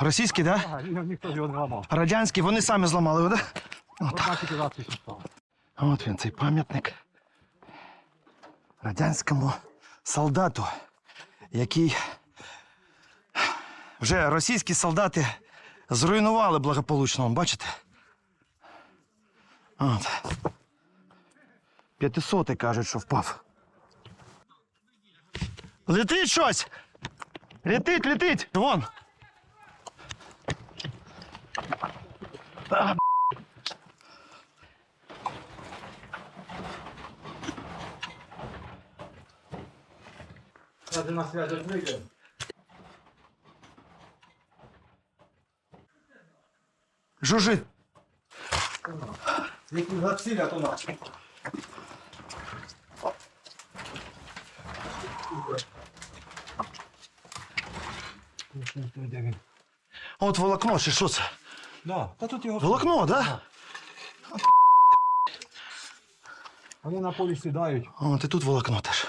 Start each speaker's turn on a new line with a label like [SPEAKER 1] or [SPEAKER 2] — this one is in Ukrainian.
[SPEAKER 1] Російський, так? Да?
[SPEAKER 2] Ніхто його не ламав.
[SPEAKER 1] Радянський, вони самі зламали, так? Да?
[SPEAKER 2] Одна стала.
[SPEAKER 1] От він, цей пам'ятник радянському солдату, який вже російські солдати зруйнували благополучно, бачите? От. П'ятисотий кажуть, що впав. Летить щось! Летить, летить! Вон! А,
[SPEAKER 2] Ради на связь вийде.
[SPEAKER 1] жужжит!
[SPEAKER 2] Які то нас.
[SPEAKER 1] От волокно, чи що це?
[SPEAKER 2] Да, та тут його
[SPEAKER 1] Волокно, да?
[SPEAKER 2] Вони на полі сідають.
[SPEAKER 1] О, ты тут волокно теж.